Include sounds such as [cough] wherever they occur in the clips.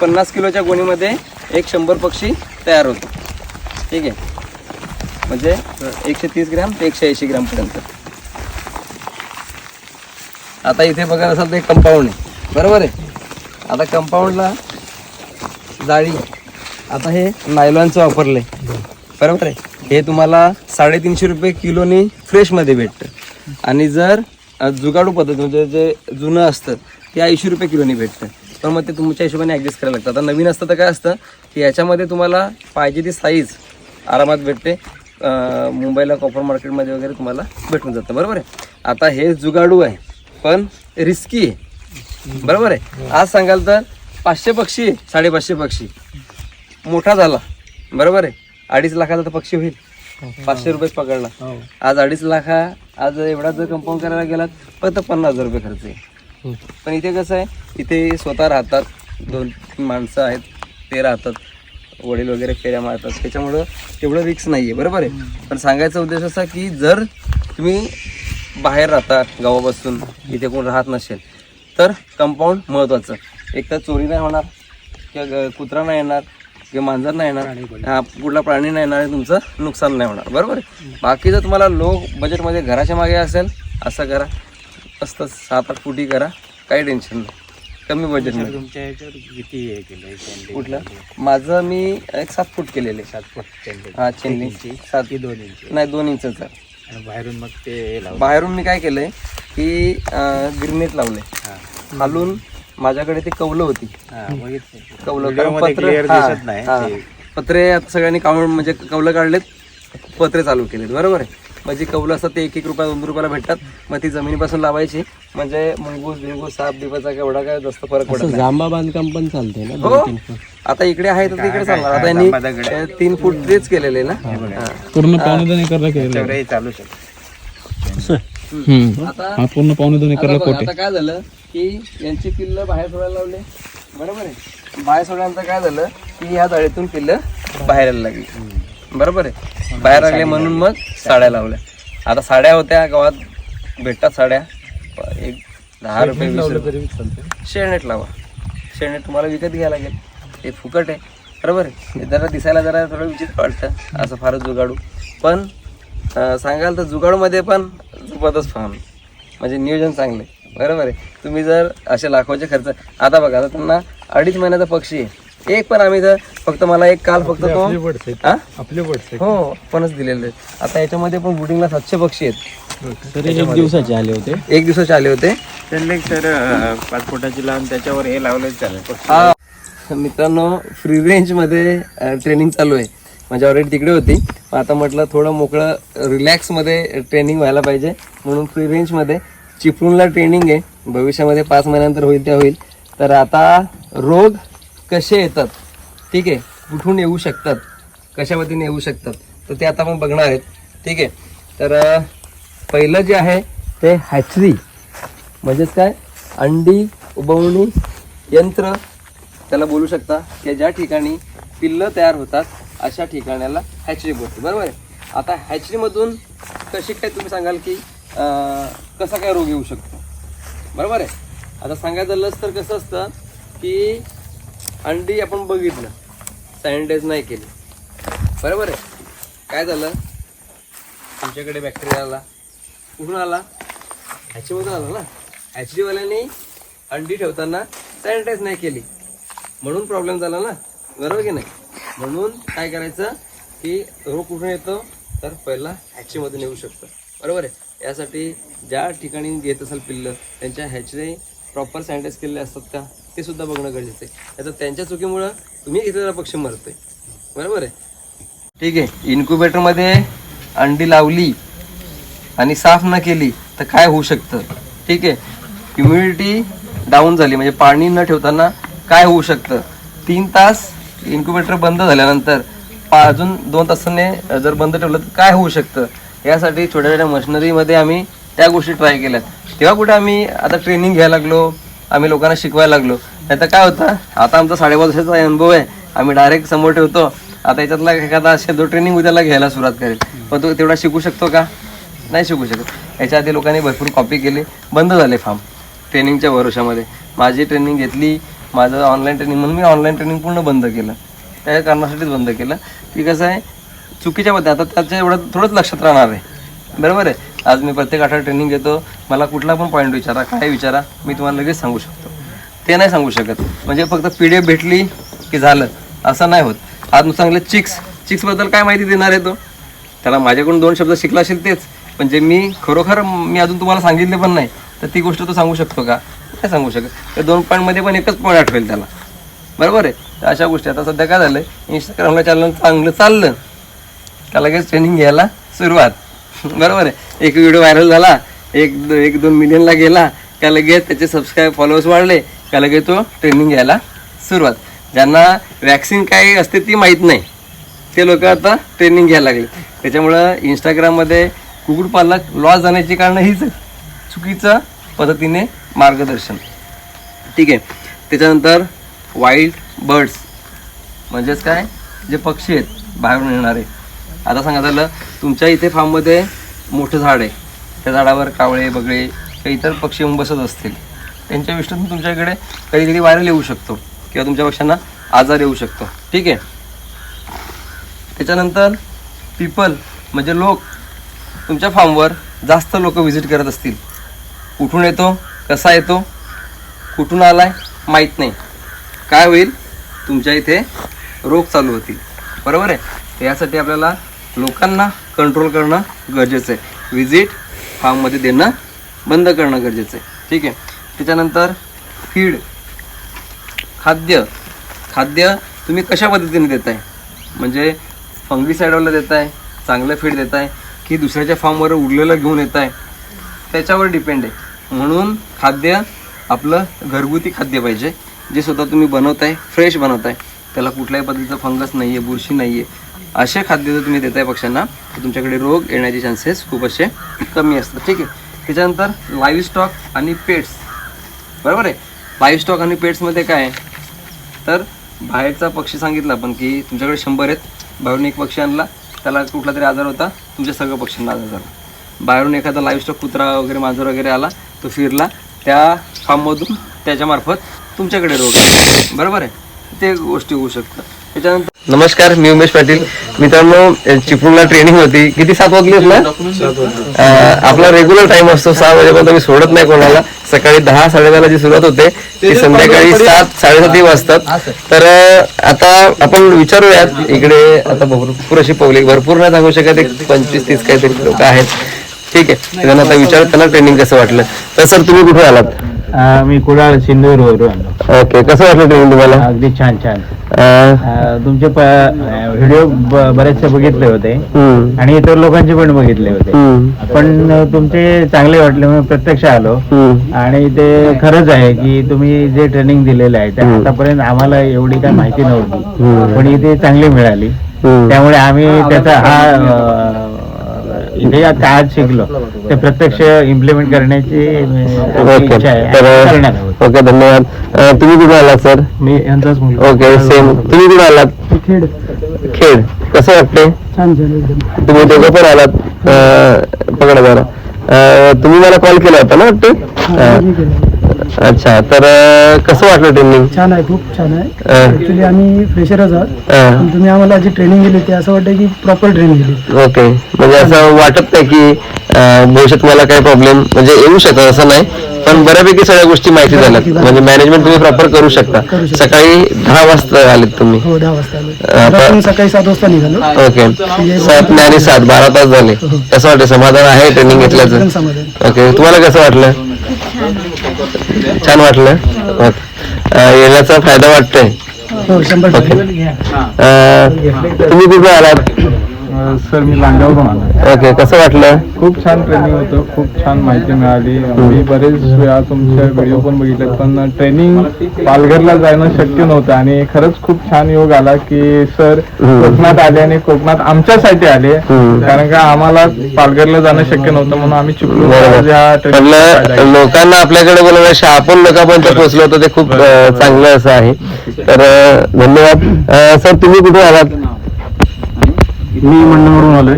पन्नास किलोच्या गोणीमध्ये एक शंभर पक्षी तयार होतो. ठीक आहे? म्हणजे एकशे तीस ग्रॅम ते एकशे ऐंशी ग्रॅमपर्यंत आता इथे बघायला असाल तर एक कंपाऊंड आहे. बरोबर आहे? आता कंपाऊंडला जाळी आता हे नायलॉनचं वापरलंय. बरोबर आहे? हे तुम्हाला साडेतीनशे रुपये किलोनी फ्रेशमध्ये भेटतं. आणि जर जुगाडू पद्धत म्हणजे जे जुनं असतं ते ऐंशी रुपये किलोनी भेटतं. पण मग ते तुमच्या हिशोबाने ॲडजस्ट करायला लागतं. आता नवीन असतं तर काय असतं की याच्यामध्ये तुम्हाला पाहिजे ती साईज आरामात भेटते. मुंबईला कॉपर मार्केटमध्ये वगैरे तुम्हाला भेटून जातं. बरोबर आहे? आता हे जुगाडू आहे पण रिस्की आहे. बरोबर आहे? आज सांगाल तर पाचशे पक्षी साडेपाचशे पक्षी. मोठा झाला. बरोबर आहे? अडीच लाखाचा तर पक्षी होईल. पाचशे रुपयेच पकडला. आज अडीच लाखा आज एवढा जर कंपाऊंड करायला गेलात फक्त पन्नास हजार रुपये खर्च आहे पण इथे कसं आहे इथे स्वतः राहतात दोन तीन माणसं आहेत ते राहतात वडील वगैरे फेऱ्या मारतात. त्याच्यामुळं तेवढं रिक्स नाही आहे बरोबर आहे? पण सांगायचा उद्देश असा की जर तुम्ही बाहेर राहता गावापासून इथे कोण राहत नसेल तर कंपाऊंड महत्त्वाचं एक तर चोरी नाही होणार किंवा कुत्रा नाही येणार किंवा मांजर नाही येणार हा कुठला प्राणी नाही येणार तुमचं नुकसान नाही होणार बरोबर आहे? बाकी जर तुम्हाला लो बजेटमध्ये घराच्या मागे असेल असं करा. मस्त सात आठ फुटी करा. काही टेन्शन नाही. कमी बजेटमध्ये तुमच्या किती हे कॅन्डी कुठलं? माझं मी एक सात फूट केलेले. सात फूट हा चेन्नी इंची सात की दोन इंची नाही दोन इंचचा आणि बाहेरून मग ते हे लावलं? बाहेरून मी काय केलंय की ग्रीनेट लावले हा. खालून माझ्याकडे ती कवलं होती. हा बघितलं. कवलं पत्र- clear हा, नाही. हा. ते. पत्रे आता सगळ्यांनी काढून म्हणजे कवलं काढलेत पत्रे चालू केलेत. बरोबर आहे? म्हणजे कवलं असतात ते एक एक रुपया दोन रुपयाला भेटतात. मग ती जमिनीपासून लावायची. म्हणजे मुंगूस बिंगूस साप बिपाचा एवढा काय जास्त फरक पडत नाही. जांबा बांधकाम पण चालतंय ना हो. आता इकडे आहे तर तिकडे चालणार. आता यांनी. अ, तीन फूट तेच केलेले ना? हा. पूर्ण पावणे दोन एकरला केलेलं त्याच्यावर हे चालू शकतो. आता हा पूर्ण पावणे दोन आता बघ, आता काय झालं की यांची पिल्ल बाहेर सोडायला लावले. बरोबर आहे. बाहेर सोडल्यानंतर काय झालं की ह्या जाळीतून पिल्ल बाहेर यायला लागली. बरोबर आहे. बाहेर लागले म्हणून मग साड्या लावल्या. आता साड्या होत्या गावात भेटतात साड्या. एक दहा रुपये वीस रुपये. शेळनेट लावा. शेळनेट तुम्हाला विकत घ्यायला लागेल. ते फुकट आहे. बरोबर आहे. जरा दिसायला जरा थोडं विचित्र वाटतं. असं फारच जुगाडू. पण सांगाल तर जुगाडूमध्ये पण जबरदस्त फार्म म्हणजे नियोजन चांगलं बरोबर आहे. तुम्ही जर असे लाखोचे खर्च आता बघा आता त्यांना अडीच महिन्याचा पक्षी आहे. एक पण आम्ही तर फक्त मला एक काल फक्त तो हा? आपले हो पणच दिलेले आता याच्यामध्ये पण बुटिंगला सातशे पक्षी आहेत. तरी एक दिवसाचे आले होते. एक दिवसाचे आले होते. त्यांनी सर पाच फुटाची लावून त्याच्यावर हे लावलं चालेल हा. मित्रांनो फ्री रेंजमध्ये ट्रेनिंग चालू आहे. माझी ऑलरेडी तिकडे होती. पण आता म्हटलं थोडं मोकळं रिलॅक्समध्ये ट्रेनिंग व्हायला पाहिजे. म्हणून फ्री रेंजमध्ये चिपळूणला ट्रेनिंग आहे. भविष्यामध्ये पाच महिन्यानंतर होईल त्या होईल. तर आता रोग कसे येतात? ठीक आहे? कुठून येऊ शकतात? कशा पद्धतीने येऊ शकतात? तर ते आता आपण बघणार आहेत. ठीक आहे? तर पहिलं जे आहे ते हॅचरी म्हणजेच काय? अंडी उबवणी यंत्र. त्याला बोलू शकता. की ज्या ठिकाणी पिल्लं तयार होतात अशा ठिकाणाला हॅचरी बोलते. बरोबर आहे? आता हॅचरीमधून कशी काय तुम्ही सांगाल की कसा काय रोग येऊ शकतो? बरोबर आहे? आता सांगायचं झालंच तर कसं असतं की अंडी आपण बघितलं. सॅनिटाईज नाही केली. बरोबर आहे? काय झालं? तुमच्याकडे बॅक्टेरिया आला. कुठून आला? हॅचरीमधून आला ना? हॅचरीवाल्याने अंडी ठेवताना सॅनिटाईज नाही केली. म्हणून प्रॉब्लेम झाला ना? बरोबर की नाही? म्हणून काय करायचं की रोग कुठून येतो? तर पहिला हॅचीमधून येऊ शकतं. बरोबर आहे? यासाठी ज्या ठिकाणी घेत असाल पिल्लं त्यांच्या हॅचने प्रॉपर सॅनिटाईज केलेले असतात का? ते सुद्धा बघणं गरजेचं आहे. आता त्यांच्या चुकीमुळं तुम्ही घेतलेला पक्ष मरतोय. बरोबर आहे? ठीक आहे. इन्क्युबेटरमध्ये अंडी लावली आणि साफ न केली तर काय होऊ शकतं? ठीक आहे. ह्युमिडिटी डाऊन झाली. म्हणजे पाणी न ठेवताना काय होऊ शकतं? तीन तास इन्क्युबेटर बंद झाल्यानंतर पा अजून दोन तासाने जर बंद ठेवलं तर काय होऊ शकतं? यासाठी छोट्या छोट्या मशिनरीमध्ये आम्ही त्या गोष्टी ट्राय केल्या तेव्हा कुठे आम्ही आता ट्रेनिंग घ्यायला लागलो आम्ही लोकांना शिकवायला लागलो. नाही तर काय होतं? आता आमचा साडेपाच वर्षाचा अनुभव आहे. आम्ही डायरेक्ट समोर ठेवतो. आता याच्यातला एखादा असेल जो ट्रेनिंग उद्याला घ्यायला सुरुवात करेल. पण तो तेवढा शिकू शकतो का? नाही शिकू शकत. याच्या आधी लोकांनी भरपूर कॉपी केली. बंद झाले फार्म ट्रेनिंगच्या भरोशामध्ये. माझी ट्रेनिंग घेतली. माझं ऑनलाईन ट्रेनिंग म्हणून मी ऑनलाईन ट्रेनिंग पूर्ण बंद केलं. त्या कारणासाठीच बंद केलं. की कसं आहे? चुकीच्या पद्धती आता त्याच्या एवढं थोडंच लक्षात राहणार आहे. बरोबर आहे? आज मी प्रत्येक आठवड्यात ट्रेनिंग घेतो. मला कुठला पण पॉईंट विचारा काय विचारा मी तुम्हाला लगेच सांगू शकतो. ते नाही सांगू शकत. म्हणजे फक्त पी डी एफ भेटली की झालं. असं नाही होत. आज मी सांगलं चिक्स चिक्सबद्दल काय माहिती देणार आहे तो? त्याला माझ्याकडून दोन शब्द शिकला असेल तेच. पण जे मी खरोखर मी अजून तुम्हाला सांगितले पण नाही तर ती गोष्ट तो सांगू शकतो का? नाही सांगू शकत. त्या दोन पॉईंटमध्ये पण एकच पॉईंट आठवेल त्याला. बरोबर आहे? तर अशा गोष्टी. आता सध्या काय झालं इंस्टाग्रामला चाललं चांगलं चाललं. का लगेच ट्रेनिंग घ्यायला सुरुवात? [laughs] बरोबर आहे. एक व्हिडिओ व्हायरल झाला एक एक दोन मिलियनला गेला का लगेच त्याचे सबस्क्राईब फॉलोअर्स वाढले का लगेच तो ट्रेनिंग घ्यायला सुरुवात. ज्यांना वॅक्सिन काय असते ती माहीत नाही ते लोक आता ट्रेनिंग घ्यायला लागले. त्याच्यामुळं इंस्टाग्राममध्ये कुक्कुटपालक लॉस जाण्याची कारणं हीच चुकीचं पद्धतीने मार्गदर्शन. ठीक आहे. त्याच्यानंतर वाईल्ड बर्ड्स म्हणजेच काय? जे पक्षी आहेत बाहेरून येणारे. आता सांगा झालं तुमच्या इथे फार्ममध्ये मोठं झाड आहे. त्या झाडावर कावळे बगळे काही इतर पक्षी येऊन बसत असतील. त्यांच्या विष्णूतून तुमच्याकडे कधीकधी व्हायरल येऊ शकतो किंवा तुमच्या पक्ष्यांना आजार येऊ शकतो. ठीक आहे? त्याच्यानंतर पीपल म्हणजे लोक तुमच्या फार्मवर जास्त लोक व्हिजिट करत असतील. कुठून येतो? कसा येतो? कुठून आलाय? माहीत नाही. काय होईल? तुमच्या इथे रोग चालू होतील. बरोबर आहे? यासाठी आपल्याला लोकांना कंट्रोल करणं गरजेचं आहे. विजिट फार्ममध्ये देणं बंद करणं गरजेचं आहे. ठीक आहे? त्याच्यानंतर फीड खाद्य. खाद्य तुम्ही कशा पद्धतीने देत आहे म्हणजे फंगीसाईडवरला देत आहे चांगलं फीड देत आहे की दुसऱ्याच्या फार्मवर उरलेलं घेऊन येत आहे त्याच्यावर डिपेंड आहे. म्हणून खाद्य आपलं घरगुती खाद्य पाहिजे. जे स्वतः तुम्ही बनवताय फ्रेश बनवताय. त्याला कुठल्याही पद्धतीचं फंगस नाही आहे बुरशी नाही आहे असे खाद्य जर तुम्ही देताय पक्ष्यांना तर तुमच्याकडे रोग येण्याचे चान्सेस खूप असे कमी असतात. ठीक आहे? त्याच्यानंतर लाईव्ह स्टॉक आणि पेट्स बरोबर आहे? लाईव्ह स्टॉक आणि पेट्समध्ये काय आहे? तर बाहेरचा पक्षी सांगितला आपण की तुमच्याकडे शंभर आहेत. बाहेरून एक पक्षी आणला त्याला कुठला तरी आजार होता तुमच्या सगळ्या पक्ष्यांना आजार झाला. बाहेरून एखादा लाईव्ह स्टॉक कुत्रा वगैरे मांजर वगैरे आला तो फिरला त्या फार्ममधून त्याच्यामार्फत तुमच्याकडे रोग बरोबर आहे? ते गोष्टी होऊ शकतात. त्याच्यानंतर नमस्कार मी उमेश पाटील. मित्रांनो चिपळूणला ट्रेनिंग होती. किती सात वाजलीच ना आपला रेग्युलर टाइम असतो. सहा वाजेपर्यंत मी सोडत नाही कोणाला. सकाळी दहा साडेदहाला जी सुरुवात होते ती संध्याकाळी सात साडेसातही वाजतात. तर आता आपण विचारूयात. इकडे आता भरपूर अशी पब्लिक भरपूर नाही सांगू शकत. एक पंचवीस तीस काहीतरी लोक आहेत. ठीक आहे. त्यांना आता विचार त्यांना ट्रेनिंग कसं वाटलं? तर सर तुम्ही कुठे आलात? मी कुडाळ सिंधूर वरून ओके कसं वाटलं ट्रेनिंग तुम्हाला अगदी छान छान अं, अं, तुमचे व्हिडिओ बरेचसे बघितले होते हम्म, आणि इतर लोकांचे पण बघितले होते हम्म, पण अं, तुमचे चांगले वाटले म्हणून प्रत्यक्ष आलो हम्म. आणि ते खरंच आहे की तुम्ही जे ट्रेनिंग दिलेलं आहे ते आतापर्यंत आम्हाला एवढी काही माहिती नव्हती पण इथे चांगली मिळाली हम्म. त्यामुळे आम्ही त्याचा हा अं, इथे आता आज शिकलो. ते प्रत्यक्ष इम्प्लिमेंट करण्याची ओके. इच्छा आहे. धन्यवाद. तुम्ही कुठे आलात सर? मी यांचाच मुलगा. ओके सेम तुम्ही कुठे आलात? खेड. खेड. कसं वाटते छान झालं एकदम. तुम्ही दोघं पण आलात. पकडा जरा. तुम्ही मला कॉल केला होता ना वाटते? अच्छा तर अं, कसं वाटलं ट्रेनिंग छान आहे खूप छान आहे. ऍक्च्युली आम्ही फ्रेशरच आहोत. पण तुम्ही आम्हाला जी ट्रेनिंग दिली ते असं वाटतं की प्रॉपर ट्रेनिंग दिली. ओके म्हणजे असं वाटत नाही की अं, भविष्यात तुम्हाला काही प्रॉब्लेम म्हणजे येऊ शकत असं नाही. पण बऱ्यापैकी सगळ्या गोष्टी माहिती झाल्यात. म्हणजे मॅनेजमेंट तुम्ही प्रॉपर करू शकता. करू शकता. सकाळी दहा वाजता आलेत तुम्ही. हो दहा वाजता आलो आता- घरातून सकाळी सात वाजता निघालो. ओके सात नाही आणि सात बारा तास झाले. कसं वाटतं समाधान आहे ट्रेनिंग एकदम घेतल्याचं समाधान. ओके तुम्हाला कसं वाटलं? छान वाटलं. येण्याचा फायदा वाटतोय. हो तुम्ही कुठे आलात? सर मी आलो. ओके कसं वाटलं? खूप छान ट्रेनिंग होतं खूप छान माहिती मिळाली. मी बरेच वेळा तुमच्या व्हिडिओ पण बघितले पण ट्रेनिंग पालघरला जाणं शक्य नव्हतं आणि खरंच खूप छान योग आला की सर कोकणात आले आणि कोकणात आमच्यासाठी आले. कारण का आम्हाला पालघरला जाणं शक्य नव्हतं म्हणून आम्ही म्हटलं लोकांना आपल्याकडे बोलवण्यापेक्षा आपण लोकांपर्यंत पोहोचलो होतो ते खूप चांगलं असं आहे. तर धन्यवाद. सर तुम्ही कुठे आलात? मी मंडळवरून आलोय.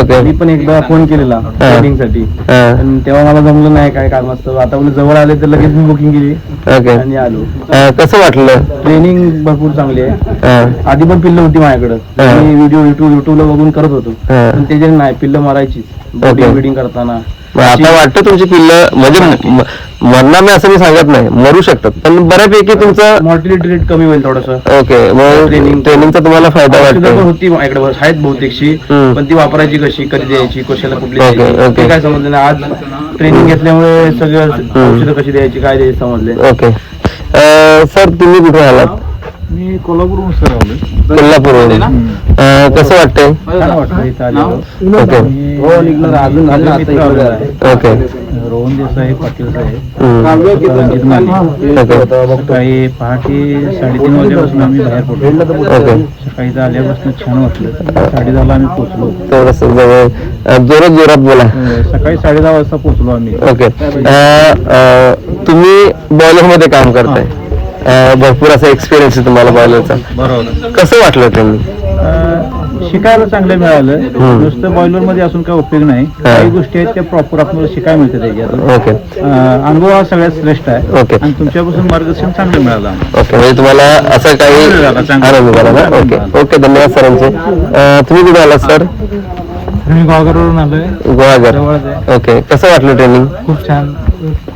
ओके. मी पण एकदा फोन केलेला ट्रेनिंगसाठी हा. पण तेव्हा मला जमलं नाही काय काम असतं. आता बोलले जवळ आले तर लगेच मी बुकिंग केली. ओके. आणि आलो. कसं वाटलं? ट्रेनिंग भरपूर चांगली आहे. हा. आधी पण पिल्ल होती माझ्याकडे. हा. मी व्हिडिओ युट्यूब युट्यूबला बघून करत होतो. हा. पण त्याच्यात नाही पिल्ल मारायचीच. ओके. बोटिंग बिडिंग करताना. आता वाटतं तुमची पिल्लं म्हणजे म- मरणार नाही असं मी सांगत नाही. मरू शकतात. पण बऱ्यापैकी तुमचं मॉर्टिलिटी रेट कमी होईल थोडस. ओके मग Training. ट्रेनिंगचा तुम्हाला फायदा वाटतो होती माझ्याकडे भर- आहेत बहुतेकशी. पण ती वापरायची कशी कधी द्यायची कशाला कुठली द्यायची. ते काय समजलं नाही. आज ट्रेनिंग घेतल्यामुळे सगळं औषधं कशी द्यायची काय द्यायची समजले ओके. सर तुम्ही कुठे आलात? मी कोल्हापूरहून सर आलोय कोल्हापूरवरून अं, कसं वाटतंय? छान वाटलं इथं आलेलं ओके. हो. ओके. रोहन देसाई पाटील साहेब. हम्म. रणजित माने. ओके. सकाळी पहाटे साडेतीन वाजेपासून आम्ही बाहेर पडलो. ओके. सकाळी इथं आल्यापासून छान वाटलं. साडे दहाला आम्ही पोहोचलो. थोडस जवळ अं, जोरात जोरात बोला. सकाळी साडे दहा वाजता पोहोचलो आम्ही. ओके. अं, अं, तुम्ही बॉयलरमध्ये काम करताय. भरपूर असा एक्सपिरियन्स आहे तुम्हाला बॉयलरचा बरोबर. कसं वाटलं अं, शिकायला चांगलं मिळालं. नुसतं बॉयलरमध्ये असून काय उपयोग नाही. काही गोष्टी आहेत त्या प्रॉपर आपल्याला शिकायला मिळतात त्याच्यातून ओके. अं, अनुभव हा सगळ्यात श्रेष्ठ आहे. ओके. आणि तुमच्यापासून मार्गदर्शन चांगलं मिळालं आम्हाला. ओके. म्हणजे तुम्हाला असं काही झालं, चांगलं. आनंद झाला ना? ओके. ओके धन्यवाद सरांचे. अं, तुम्ही कुठे आलात सर? मी गावकरवरून आलोय. जवळच आहे. ओके. कसं वाटलं ट्रेनिंग खूप छान.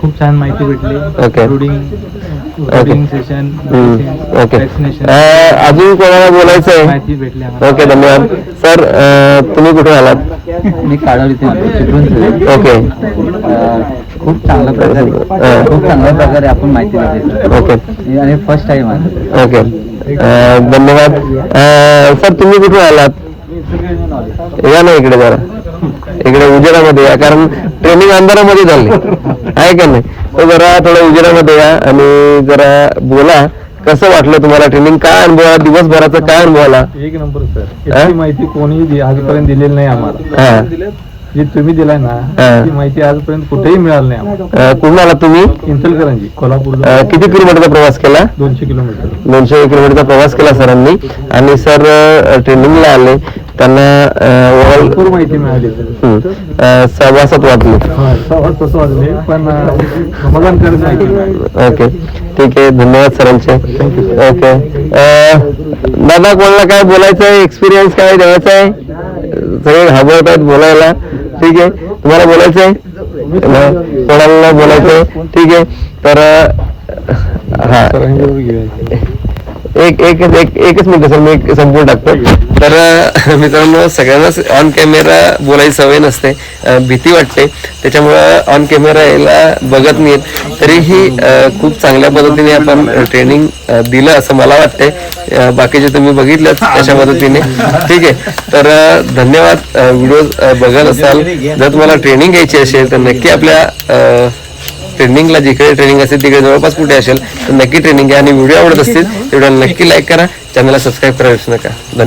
खूप छान माहिती भेटली. Okay. Brooding hmm, okay um, अजून कोणाला बोलायचं आहे? ओके धन्यवाद. सर अं, तुम्ही कुठे आलात? मी काढवली ओके खूप चांगल्या प्रकारे अं, खूप चांगल्या प्रकारे आपण माहिती ओके आणि फर्स्ट टाइम आहे ओके धन्यवाद. सर तुम्ही कुठून आलात? या ना इकडे जरा. इकडे उजेडामध्ये या कारण ट्रेनिंग अंधारामध्ये झाली. आहे का नाही? तर जरा थोडं उजेडामध्ये या आणि जरा बोला कसं वाटलं तुम्हाला ट्रेनिंग काय अनुभव आला? दिवसभराचा काय अनुभव आला? एक नंबर सर? इतकी माहिती कोणी दि- आजपर्यंत दिलेली नाही आम्हाला. हा. जी तुम्ही दिलाय ना हा. ती माहिती आजपर्यंत कुठेही मिळाली नाही आम्हाला. अं, कुठून तुम्ही? इंचलकरंजी कोल्हापूर. अं, किती किलोमीटरचा प्रवास केला? दोनशे किलोमीटर. दोनशे किलोमीटरचा प्रवास केला सरांनी. आणि सर ट्रेनिंगला आले. त्यांना माहिती मिळाली. सवाल तसं वाजले पण ओके. ठीक आहे. धन्यवाद सरांचे. ओके. दादा कोणाला काय बोलायचं आहे एक्सपिरियन्स काय द्यायचा आहे सगळे घाबरत आहेत बोलायला. ठीक आहे. तुम्हाला बोलायचं आहे कोणाला बोलायचं आहे ठीक आहे. तर हा. एक एक एक एकच मिनिट सर मी एक संपूर्ण टाकतो. तर मित्रांनो सगळ्यांनाच ऑन कॅमेरा बोलायची सवय नसते. भीती वाटते. त्याच्यामुळं ऑन कॅमेरा यायला बघत नाहीत. तरीही खूप चांगल्या पद्धतीने आपण ट्रेनिंग दिलं असं मला वाटतंय. बाकीचे तुम्ही बघितलंच अशा पद्धतीने. ठीक आहे. तर धन्यवाद. व्हिडिओ बघत असाल. जर तुम्हाला ट्रेनिंग घ्यायची असेल तर नक्की आपल्या ट्रेनिंगला जिकडे ट्रेनिंग असेल तिकडे जवळपास कुठे असेल तर नक्की ट्रेनिंग घ्या आणि व्हिडिओ आवडत असतील तेवढ्या नक्की लाईक करा. चॅनलला सबस्क्राईब करा विसरू नका. धन्यवाद.